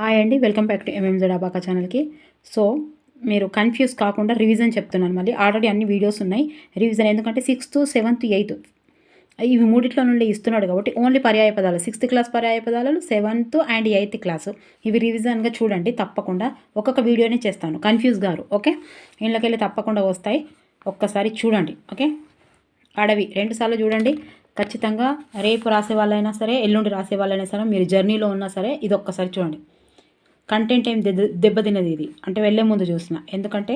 Hi అండి welcome back to ఎంఎంజెడ్ అబాకా ఛానల్కి. సో మీరు కన్ఫ్యూజ్ కాకుండా రివిజన్ చెప్తున్నాను మళ్ళీ. ఆల్రెడీ అన్ని వీడియోస్ ఉన్నాయి. రివిజన్ ఎందుకంటే సిక్స్త్ సెవెంత్ ఎయిత్. ఇవి మూడిట్లో నుండి ఇస్తున్నాడు కాబట్టి ఓన్లీ పర్యాయ పదాలు. సిక్స్త్ క్లాస్ పర్యాయ పదాలు సెవెంత్ అండ్ ఎయిత్ క్లాసు. ఇవి రివిజన్గా చూడండి తప్పకుండా ఒక్కొక్క వీడియోనే చేస్తాను. కన్ఫ్యూజ్ గారు ఓకే? ఇళ్ళకెళ్ళి తప్పకుండా వస్తాయి. ఒక్కసారి చూడండి ఓకే? అడవి రెండుసార్లు చూడండి. ఖచ్చితంగా రేపు రాసే వాళ్ళైనా సరే ఎల్లుండి రాసే వాళ్ళైనా సరే మీరు జర్నీలో ఉన్నా సరే ఇది ఒక్కసారి చూడండి. కంటెంట్ ఏం దెబ్బ దెబ్బతిన్నది ఇది. అంటే వెళ్ళే ముందు చూసిన. ఎందుకంటే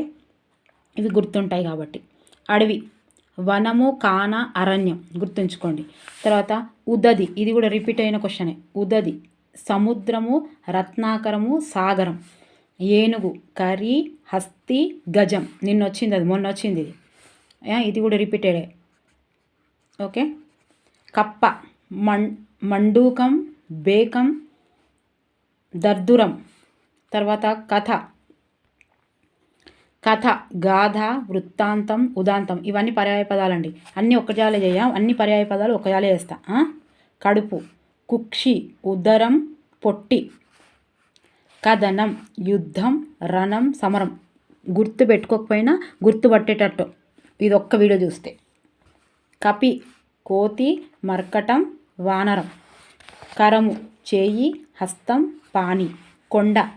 ఇవి గుర్తుంటాయి కాబట్టి. అడవి. వనము కాన అరణ్యం గుర్తుంచుకోండి. తర్వాత ఉదది. ఇది కూడా రిపీట్ అయిన క్వశ్చనే ఉదది. సముద్రము రత్నాకరము సాగరం. ఏనుగు కరి హస్తి గజం. నిన్న వచ్చింది అది. మొన్న వచ్చింది ఇది ఇది కూడా రిపీటెడే ఓకే? కప్ప. మం మండూకం బేకం దర్దురం. తర్వాత కథ. కథ గాథ వృత్తాంతం ఉదాంతం ఇవన్నీ పర్యాయ పదాలండి. అన్నీ ఒక్కజాలే చేయం అన్ని పర్యాయ పదాలు ఒకజాలే చేస్తా. కడుపు కుక్షి ఉదరం పొట్టి. కథనం యుద్ధం రణం సమరం. గుర్తు పెట్టుకోకపోయినా గుర్తుపట్టేటట్టు ఇది ఒక్క వీడియో చూస్తే. కపి కోతి మర్కటం వానరం. కరము చేయి హస్తం పాని కొండ.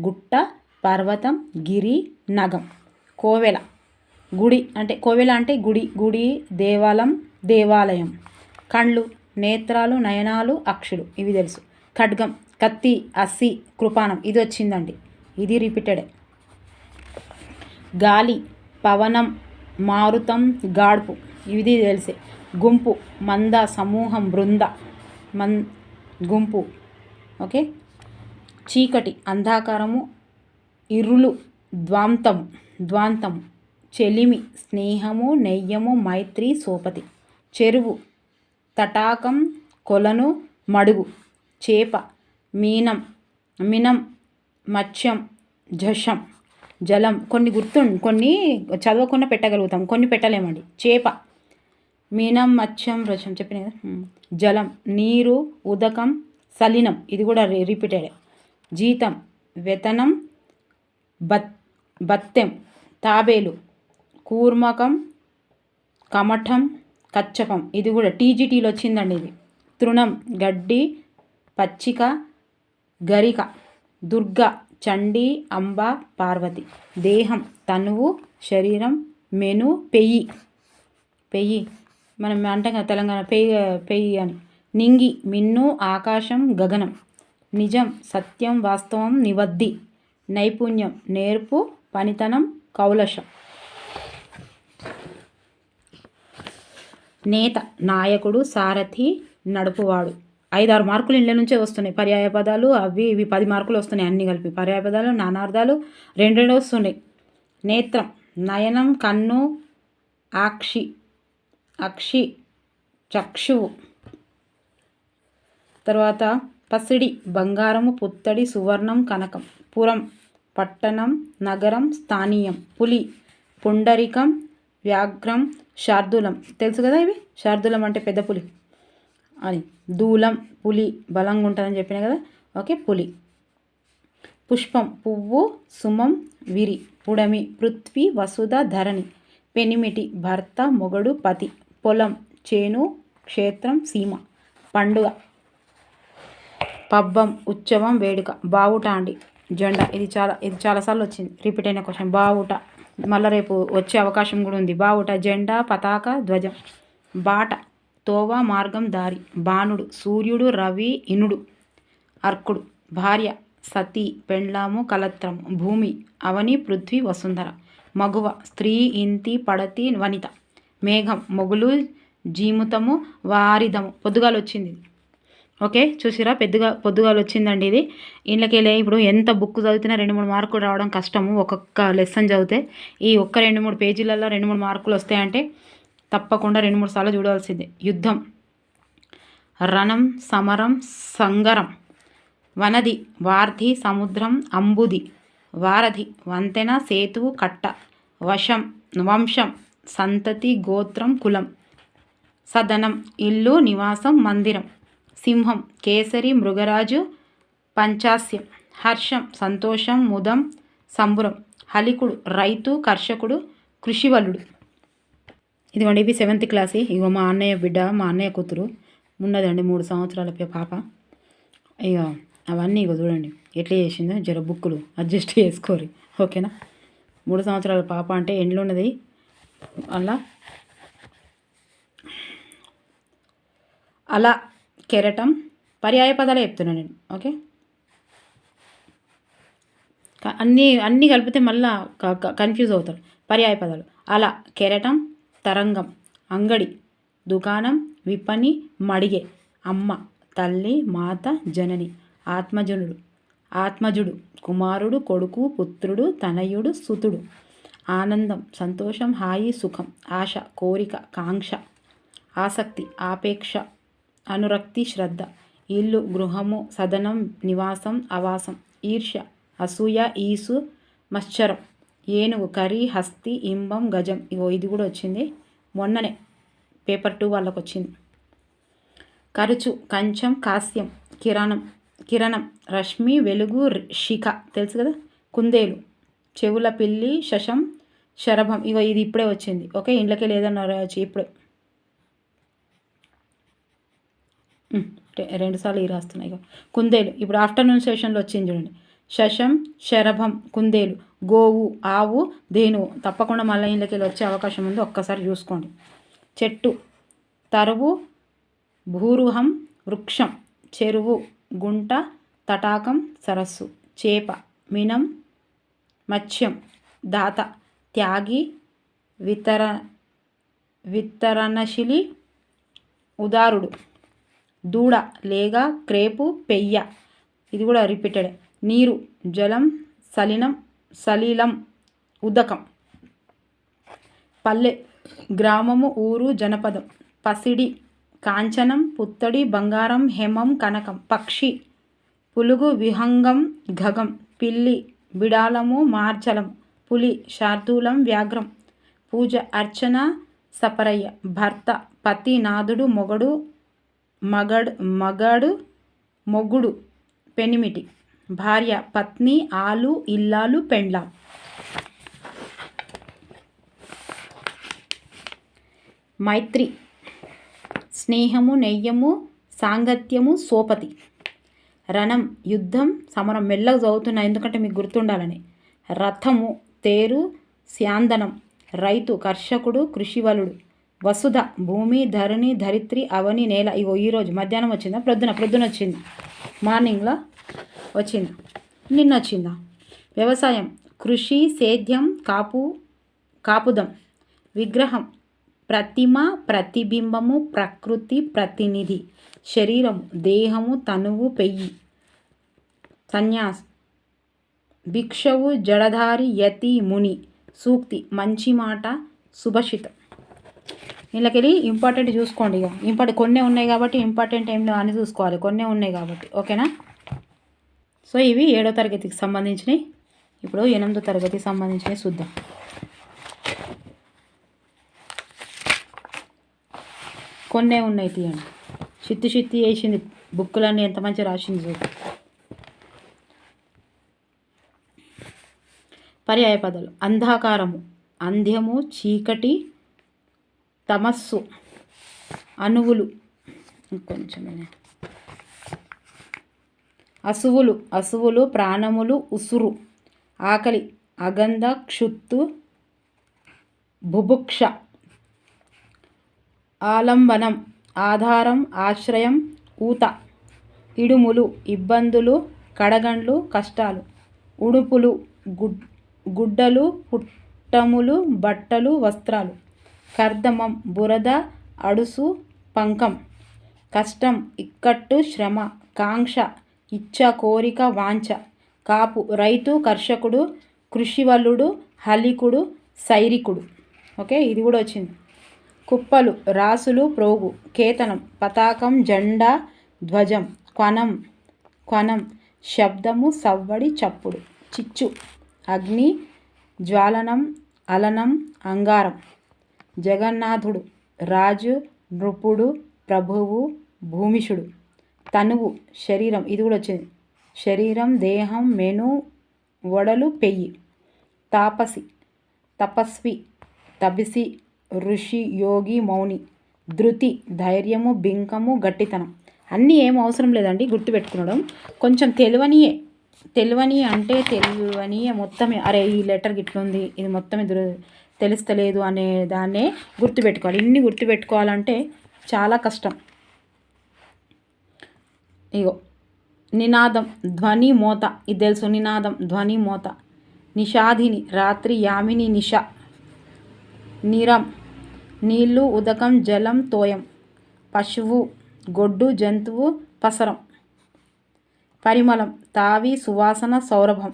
గుట్ట పర్వతం గిరి నగం. కోవెల. గుడి అంటే కోవెల అంటే గుడి. గుడి దేవాలయం దేవాలయం. కళ్ళు నేత్రాలు నయనాలు అక్షులు. ఇవి తెలుసు. ఖడ్గం కత్తి అస్సి కృపాణం. ఇది వచ్చిందండి. ఇది రిపీటెడే గాలి పవనం మారుతం గాడుపు. ఇది తెలిసే. గుంపు మంద సమూహం బృంద. మన్ గుంపు. ఓకే? చీకటి అంధాకారము ఇరులు ద్వాంతం ద్వాంతం చెలిమి స్నేహము నెయ్యము మైత్రి సోపతి. చెరువు తటాకం కొలను మడుగు. చేప మీనం మినం మత్స్యం జషం జలం. కొన్ని గుర్తు కొన్ని చదవకుండా పెట్టగలుగుతాం. కొన్ని పెట్టలేమండి. చేప మీనం మత్స్యం రసం. చెప్పిన జలం నీరు ఉదకం సలినం. ఇది కూడా రిపీటెడ్ జీతం వెతనం బత్ బత్తెం తాబేలు కూర్మకం కమఠం కచ్చపం. ఇది కూడా టీజీటీలో వచ్చిందండి ఇది. తృణం గడ్డి పచ్చిక గరిక దుర్గ చండీ అంబ పార్వతి. దేహం తనువు శరీరం మెను పెయ్యి. పెయ్యి. మనం అంటాం కదా తెలంగాణ పెయ్యి పెయ్యి అని. నింగి మిన్ను ఆకాశం గగనం. నిజం సత్యం వాస్తవం నివద్ది నైపుణ్యం నేర్పు పనితనం కౌలశం. నేత నాయకుడు సారథి నడుపువాడు. ఐదారు మార్కులు ఇళ్ళ నుంచే వస్తున్నాయి. పర్యాయ పదాలు అవి ఇవి పది మార్కులు వస్తున్నాయి అన్నీ కలిపి. పర్యాయ పదాలు నానార్థాలు రెండు రెండు వస్తున్నాయి. నేత్రం నయనం కన్ను ఆక్షి అక్షి చక్షువు. తర్వాత పసిడి బంగారము పుత్తడి సువర్ణం కనకం పురం పట్టణం నగరం స్థానీయం పులి పుండరికం వ్యాఘ్రం శార్దులం. తెలుసు కదా ఇవి? శార్దులం అంటే పెద్ద పులి అని. దూలం పులి బలంగా ఉంటుందని చెప్పిన కదా? ఓకే పులి. పుష్పం పువ్వు సుమం విరి పుడమి పృథ్వీ వసుధ ధరణి పెనిమిటి భర్త మొగడు పతి పొలం చేను క్షేత్రం సీమ పండుగ. పబ్బం ఉత్సవం వేడుక. బావుట అండి. జెండా. ఇది చాలా ఇది చాలాసార్లు వచ్చింది. రిపీట్ అయిన క్వశ్చన్. బావుట. మళ్ళీ రేపు వచ్చే అవకాశం కూడా ఉంది. బావుట జెండా పతాక ధ్వజం. బాట. తోవ మార్గం దారి. బాణుడు సూర్యుడు రవి ఇనుడు. అర్కుడు. భార్య. సతీ పెండ్లాము కలత్రము. భూమి. అవని పృథ్వీ వసుంధర. మగువ. స్త్రీ ఇంతి పడతి వనిత. మేఘం. మొగులు జీముతము వారిదము. పొద్దుగాలు వచ్చింది ఓకే చూసిరా? పెద్దగా పొద్దుగాలు వచ్చిందండి ఇది. ఇంట్లోకెళ్ళి ఇప్పుడు ఎంత బుక్ చదివినా రెండు మూడు మార్కులు రావడం కష్టము. ఒక్కొక్క లెసన్ చదివితే ఈ ఒక్క రెండు మూడు పేజీలలో రెండు మూడు మార్కులు వస్తాయంటే తప్పకుండా రెండు మూడు సార్లు చూడవలసిందే. యుద్ధం రణం సమరం సంగరం వనది వార్ధి సముద్రం అంబుది వారధి వంతెన సేతువు కట్ట వశం వంశం సంతతి గోత్రం కులం సదనం ఇల్లు నివాసం మందిరం. సింహం కేసరి మృగరాజు పంచాస్యం హర్షం సంతోషం ముదం సంబురం హలికుడు రైతు కర్షకుడు కృషివలుడు ఇదిగోండి ఇవి సెవెంత్ క్లాస్. ఇగో మా అన్నయ్య బిడ్డ మా అన్నయ్య కూతురు. ఉన్నదండి మూడు సంవత్సరాల పాప. ఇక అవన్నీ ఇగో చూడండి. ఎట్లా చేసిందో జర బుక్కులు అడ్జస్ట్ చేసుకోరు. ఓకేనా? మూడు సంవత్సరాల పాప అంటే ఎండ్లు ఉన్నది. అలా. అలా. కెరటం పర్యాయ పదాలే చెప్తున్నాను నేను ఓకే? అన్నీ అన్నీ కలిపితే మళ్ళా కన్ఫ్యూజ్ అవుతారు. పర్యాయ పదాలు. అలా కెరటం తరంగం అంగడి దుకాణం విపణి మడిగే అమ్మ తల్లి మాత జనని ఆత్మజనుడు ఆత్మజుడు కుమారుడు కొడుకు పుత్రుడు తనయుడు సుతుడు ఆనందం సంతోషం హాయి సుఖం ఆశ కోరిక కాంక్ష ఆసక్తి ఆపేక్ష అనురక్తి శ్రద్ధ. ఇల్లు గృహము సదనం నివాసం ఆవాసం. ఈర్ష్య అసూయ ఈసు మశ్చరం. ఏనుగు కరి హస్తి ఇంబం గజం. ఇగో ఇది కూడా వచ్చింది. మొన్ననే పేపర్ టూ వాళ్ళకు వచ్చింది ఖర్చు కంచం కాస్యం కిరణం. కిరణం రశ్మి వెలుగు శిఖ. తెలుసు కదా? కుందేలు. చెవుల పిల్లి శశం శరభం. ఇగో ఇది ఇప్పుడే వచ్చింది. ఓకే ఇండ్లకే లేదన్నారు వచ్చి ఇప్పుడే. రెండుసార్లు ఈ రాస్తున్నాయి కుందేలు. ఇప్పుడు ఆఫ్టర్నూన్ సెషన్లో వచ్చింది చూడండి. శశం శరభం కుందేలు. గోవు ఆవు దేనువు తప్పకుండా మళ్ళీ ఇళ్ళకి వచ్చే అవకాశం ఉంది. ఒక్కసారి చూసుకోండి. చెట్టు తరువు భూరుహం వృక్షం చెరువు గుంట తటాకం సరస్సు చేప మినం మత్స్యం దాత త్యాగి వితర వితరణశిలి ఉదారుడు. దూడ లేగ క్రేపు పెయ్య. ఇది కూడా రిపీటెడ్ నీరు జలం సలినం సలీలం ఉదకం. పల్లె గ్రామము ఊరు జనపదం. పసిడి కాంచనం పుత్తడి బంగారం హేమం కనకం. పక్షి పులుగు విహంగం గగం పిల్లి బిడాలము మార్చలం. పులి శార్దూలం వ్యాఘ్రం. పూజ అర్చన సపరయ్య. భర్త పతి నాదుడు మొగడు మగడు మగడు మొగుడు పెనిమిటి భార్య పత్ని ఆలు ఇల్లాలు పెండ్లాం. మైత్రి స్నేహము నెయ్యము సాంగత్యము సోపతి. రణం యుద్ధం సమరం మెల్లగా చదువుతున్నా ఎందుకంటే మీకు గుర్తుండాలని. రథము తేరు శాందనం రైతు కర్షకుడు కృషివలుడు. వసుధ భూమి ధరణి ధరిత్రి అవని నేల. ఇగో ఈరోజు మధ్యాహ్నం వచ్చిందా? ప్రొద్దున ప్రొద్దున వచ్చింది. మార్నింగ్లో వచ్చింది. నిన్న వచ్చిందా వ్యవసాయం కృషి సేద్యం కాపు కాపుదం విగ్రహం ప్రతిమ ప్రతిబింబము ప్రకృతి ప్రతినిధి శరీరము దేహము తనువు పెయ్యి సన్యాస్ భిక్షవు జడధారి యతి ముని సూక్తి మంచి మాట శుభషితం వీళ్ళకెళ్ళి ఇంపార్టెంట్ చూసుకోండి ఇక ఇంపార్టెంట్ కొన్నే ఉన్నాయి కాబట్టి ఇంపార్టెంట్ ఏం అని చూసుకోవాలి. కొన్నే ఉన్నాయి కాబట్టి. ఓకేనా? సో ఇవి ఏడో తరగతికి సంబంధించినవి ఇప్పుడు ఎనిమిదో తరగతికి సంబంధించినవి చూద్దాం. కొన్నే ఉన్నాయి తీయండి. చిత్తి చిత్తి వేసింది బుక్కులన్నీ ఎంత మంచి రాసింది చూడు. పర్యాయ పదాలు. అంధాకారము. అంధ్యము చీకటి తమస్సు అణువులు. కొంచెమే అసువులు అసువులు ప్రాణములు ఉసురు. ఆకలి అగంధ క్షుత్తు బుభుక్ష. ఆలంబనం ఆధారం ఆశ్రయం ఊత. ఇడుములు ఇబ్బందులు కడగండ్లు కష్టాలు. ఉడుపులు గుడ్ గుడ్డలు పుట్టములు బట్టలు వస్త్రాలు. కర్దమం బురద అడుసు పంకం. కష్టం ఇక్కట్టు శ్రమ కాంక్ష ఇచ్చ కోరిక వాంఛ. కాపు రైతు కర్షకుడు కృషివల్లుడు హలికుడు సైరికుడు. ఓకే ఇది కూడా వచ్చింది. కుప్పలు రాసులు ప్రోగు కేతనం పతాకం జెండా ధ్వజం క్వనం క్వనం శబ్దము సవ్వడి చప్పుడు. చిచ్చు అగ్ని జ్వాలనం అలనం అంగారం. జగన్నాథుడు రాజు నృపుడు ప్రభువు భూమిషుడు. తనువు శరీరం ఇది కూడా వచ్చింది. శరీరం దేహం మెను వడలు పెయ్యి. తాపసి తపస్వి తబిసి ఋషి యోగి మౌని. ధృతి ధైర్యము బింకము గట్టితనం. అన్నీ ఏం అవసరం లేదండి గుర్తుపెట్టుకునడం. కొంచెం తెలివనియే తెలివని అంటే తెలివని మొత్తమే. అరే ఈ లెటర్ గిట్లుంది ఇది మొత్తమే ఎదురు తెలుస్తలేదు అనే దాన్నే గుర్తుపెట్టుకోవాలి. ఇన్ని గుర్తుపెట్టుకోవాలంటే చాలా కష్టం. ఇగో నినాదం ధ్వని మోత. ఇది తెలుసు నినాదం ధ్వని మోత. నిషాధిని రాత్రి యామిని నిష. నిరం నీళ్ళు ఉదకం జలం తోయం. పశువు గొడ్డు జంతువు పసరం. పరిమళం తావి సువాసన సౌరభం.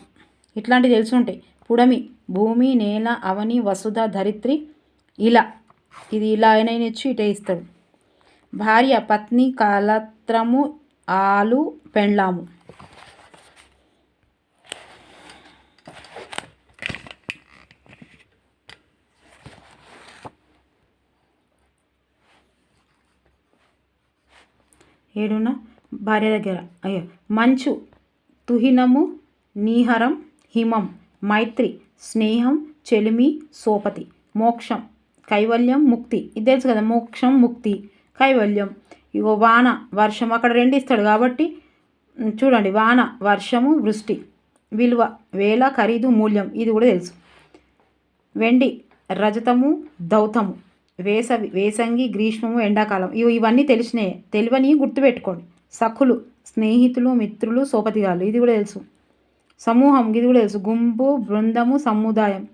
ఇట్లాంటివి తెలిసి ఉంటాయి పుడమి భూమి నేల అవని వసుధ ధరిత్రి ఇలా. ఇది ఇలా అయినా ఇచ్చి ఇటే ఇస్తాడు. భార్య పత్ని కలత్రము ఆలు పెండ్లాము. ఏడున్న? భార్య దగ్గర. అయ్యో. మంచు తుహినము నీహరం హిమం మైత్రి. స్నేహం చెలిమి సోపతి మోక్షం కైవల్యం ముక్తి. ఇది తెలుసు కదా మోక్షం ముక్తి కైవల్యం. ఇగో వాన వర్షం అక్కడ రెండు ఇస్తాడు కాబట్టి చూడండి వాన వర్షము వృష్టి విలువ వేల ఖరీదు మూల్యం ఇది కూడా తెలుసు. వెండి రజతము దౌతము వేసవి వేసంగి గ్రీష్మము ఎండాకాలం. ఇవి ఇవన్నీ తెలిసినాయి. తెలివని గుర్తుపెట్టుకోండి. సఖులు స్నేహితులు మిత్రులు సోపతిగాలు ఇది కూడా తెలుసు. సమూహం ఇది కూడా తెలుసు. గుంపు బృందము సముదాయం.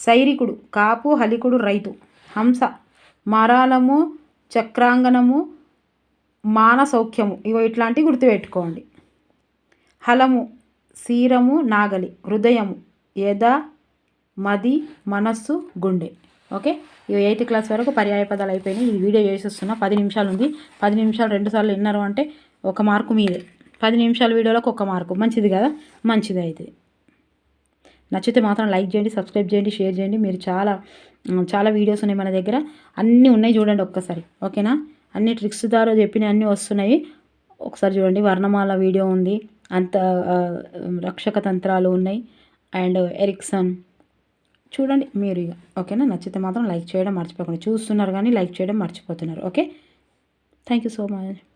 సైరికుడు కాపు హలికుడు రైతు. హంస మరాలము చక్రాంగనము మానసౌఖ్యము ఇగో ఇట్లాంటివి గుర్తుపెట్టుకోండి. హలము శీరము నాగలి. హృదయము యద మది మనస్సు గుండె. ఓకే? ఇవి ఎయిత్ క్లాస్ వరకు పర్యాయ పదాలు అయిపోయినాయి. ఇది వీడియో చేసేస్తున్నా. పది నిమిషాలు ఉంది. పది నిమిషాలు రెండుసార్లు విన్నారు అంటే ఒక మార్కు మీదే. పది నిమిషాల వీడియోలకు ఒక మార్కు. మంచిది కదా? మంచిది అయితే. నచ్చితే మాత్రం లైక్ చేయండి సబ్స్క్రైబ్ చేయండి షేర్ చేయండి. మీరు చాలా చాలా వీడియోస్ ఉన్నాయి మన దగ్గర. అన్నీ ఉన్నాయి చూడండి ఒక్కసారి. ఓకేనా? అన్ని ట్రిక్స్ ద్వారా చెప్పిన అన్నీ వస్తున్నాయి. ఒకసారి చూడండి వర్ణమాల వీడియో ఉంది. అంత రక్షక తంత్రాలు ఉన్నాయి. And Erikson. చూడండి మీరు ఇక. ఓకేనా? నచ్చితే మాత్రం లైక్ చేయడం మర్చిపోకండి. చూస్తున్నారు కానీ లైక్ చేయడం మర్చిపోతున్నారు. Okay? Thank you so much.